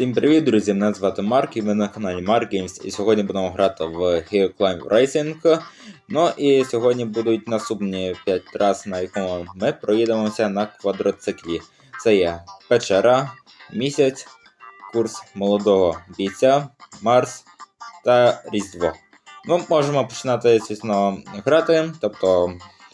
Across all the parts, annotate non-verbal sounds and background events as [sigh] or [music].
Всім привіт, друзі! Мене звати Марк і ви на каналі Mark Games. І сьогодні будемо грати в Hero Climb Racing. Ну і сьогодні будуть наступні 5 трас, на якому ми проїдемося на квадроциклі. Це є печера, місяць, курс молодого бійця, Марс та Різдво. Ну, можемо починати, звісно, грати. Тобто,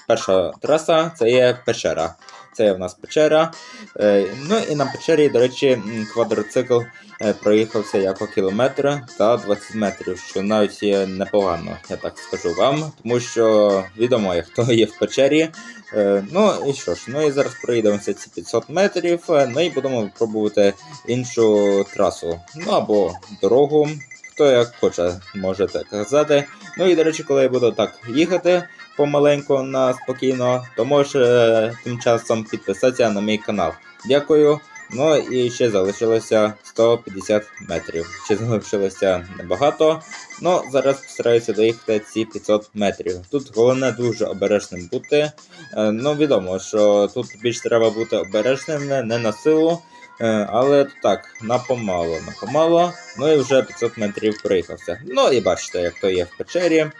перша траса це є печера. Це в нас печера. Е, ну і на печері, до речі, квадроцикл е, проїхався як кілометр та 20 метрів, що навіть непогано, я так скажу вам, тому що відомо, хто є в печері. Е, ну і що ж, ну і зараз проїдемося ці 500 метрів, ну і будемо пробувати іншу трасу. Ну або дорогу. Хто як хоче, може так казати. Ну і до речі, коли я буду так їхати помаленьку на спокійно, то можеш е, тим часом підписатися на мій канал. Дякую. Ну і ще залишилося 150 метрів. Ще залишилося небагато. Ну зараз постараюся доїхати ці 500 метрів. Тут головне дуже обережним бути. Е, ну відомо, що тут більш треба бути обережним, не на силу. Е, Але так, напомало, напомало. Ну і вже 500 метрів проїхався. Ну і бачите, як то є в печері.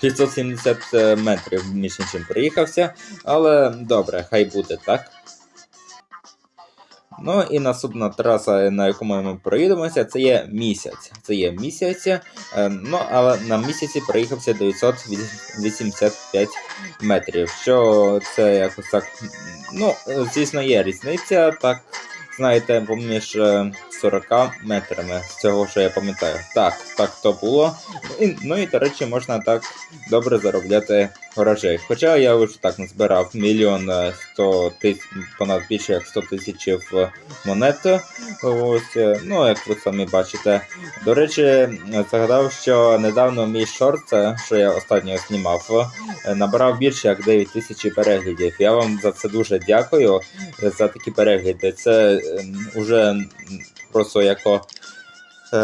570 е, метрів між іншим проїхався, але добре, хай буде так. Ну і наступна траса, на якому ми проїдемося, це є місяць. Це є місяць, е, ну але на місяці проїхався 985 метрів. Що це якось так. Ну, звісно, є різниця, так, знаєте, поміж е, 40 метрами з цього, що я пам'ятаю. Так, так то було. Ну і, ну і до речі, можна так добре заробляти грошей. Хоча я вже так назбирав мільйон е, сто тисяч, понад більше як 100 тисяч монет. Ось, е, ну як ви самі бачите. До речі, згадав, що недавно мій шорт, е, що я останнього знімав, е, набрав більше як 9 тисяч переглядів. Я вам за це дуже дякую за такі перегляди. Це ем, уже просто як е,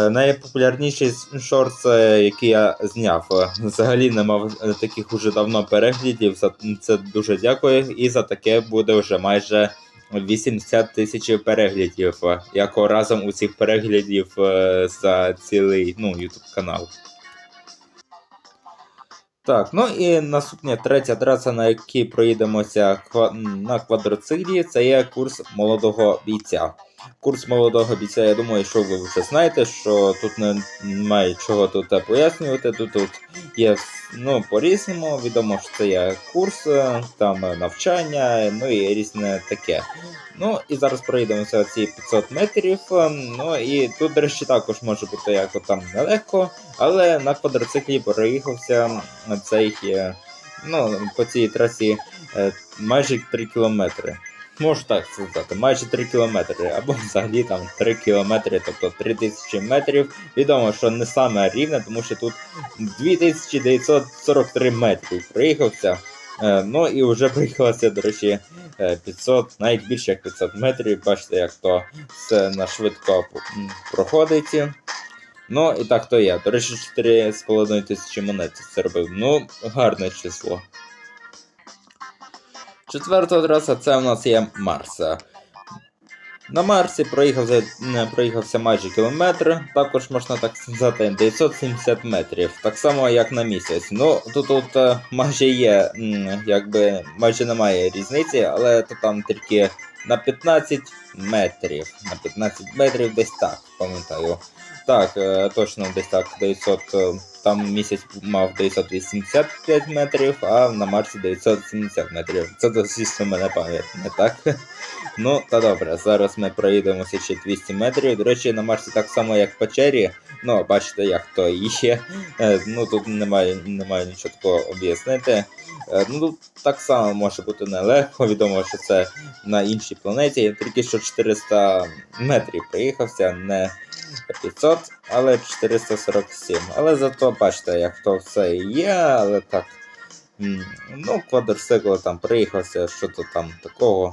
найпопулярніший шорт, е, який я зняв. Е, Взагалі не мав е, таких уже давно переглядів. За це дуже дякую. І за таке буде вже майже 80 тисяч переглядів. е, Як разом усіх переглядів е, за цілий ну, YouTube канал. Так, ну і наступна третя траса, на якій проїдемося на квадроциклі, це є курс молодого бійця. Курс молодого бійця, я думаю, що ви вже знаєте, що тут немає чого тут пояснювати. Тут, тут є ну, по-різному. Відомо, що це є курс, е, там е, навчання, ну і різне таке. Ну і зараз проїдемося ці 500 метрів. е, Ну і тут, до речі, також може бути як там нелегко, але на квадроциклі проїхався цей, е, ну, по цій трасі е, майже 3 кілометри. Можу так сказати, майже 3 кілометри, або взагалі там 3 кілометри, тобто 3000 метрів. Відомо, що не саме рівне, тому що тут 2943 метрів проїхався. Е, Ну і вже приїхалося, до речі, е, 500, навіть більше як 500 метрів. Бачите, як то все на швидко проходить. Ну і так то є. До речі, 4,5 тисячі монет це робив. Ну, гарне число. Четверта траса це у нас є Марс. На Марсі проїхався, проїхався майже кілометр, також можна так сказати 970 метрів, так само як на місяць. Ну тут, тут е, майже є, якби майже немає різниці, але то там тільки на 15 метрів. На 15 метрів десь так, пам'ятаю. Так, е, точно десь так 900, е, там місяць мав 985 метрів, а на Марсі 970 метрів. Це звісно мене пам'ять, не так? [laughs] Ну, та добре, зараз ми проїдемося ще 200 метрів. До речі, на Марсі так само, як в печері. Ну, бачите, як то є. Е, Ну тут немає, немає нічого такого об'яснити. Е, Ну тут так само може бути нелегко. Відомо, що це на іншій планеті. Я тільки що 400 метрів проїхався, не 500, але 447. Але зато бачите, як то все є, але так. Ну, квадроцикл там проїхався, що то там такого.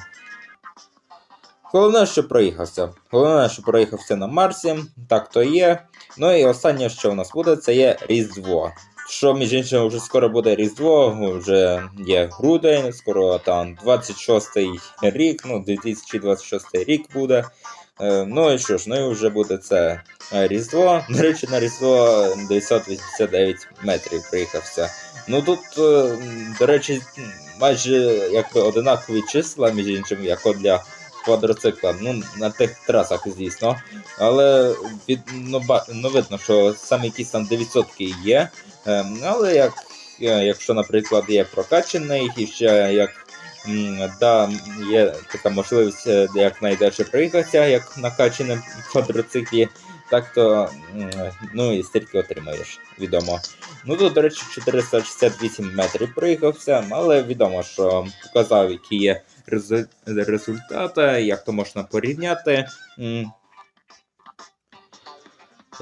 Головне, що проїхався. Головне, що проїхався на Марсі, так то є. Ну і останнє, що у нас буде, це є Різдво. Що, між іншим, вже скоро буде Різдво, вже є грудень, скоро там 26-й рік, ну 2026 рік буде. Е, ну і що ж, ну і вже буде це е, Різдво. До речі, на Різдво 989 метрів приїхався. Ну тут, е, до речі, майже якби одинакові числа, між іншим, як для квадроцикла. Ну, на тих трасах, звісно. Але від, ну, ну, видно, що саме якісь там 900 є. Е, але як, якщо, наприклад, є прокачаний, і ще як да, є така можливість е, як знайдеш як накачаним квадроциклі, так то ну і стільки отримаєш, відомо. Ну тут, до речі, 468 метрів проїхався, але відомо, що показав, які є результати, як то можна порівняти.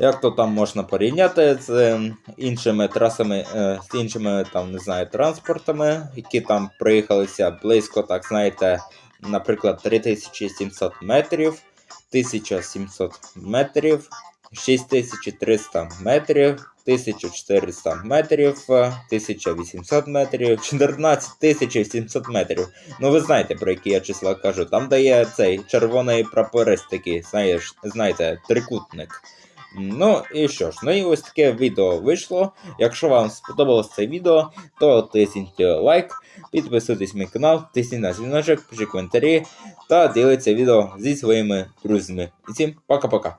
Як то там можна порівняти з е, іншими трасами, е, з іншими там, не знаю, транспортами, які там проїхалися близько, так знаєте, наприклад, 3700 метрів, 1700 метрів, 6300 метрів, 1400 метрів, е, 1800 метрів, 14700 метрів. Ну ви знаєте, про які я числа кажу. Там де є цей червоний прапорець такий, знаєш, знаєте, трикутник. Ну і що ж, ну і ось таке відео вийшло. Якщо вам сподобалось це відео, то тисніть лайк, підписуйтесь на мій канал, тисніть на дзвіночок, пишіть коментарі та діліться відео зі своїми друзями. І всім пока-пока.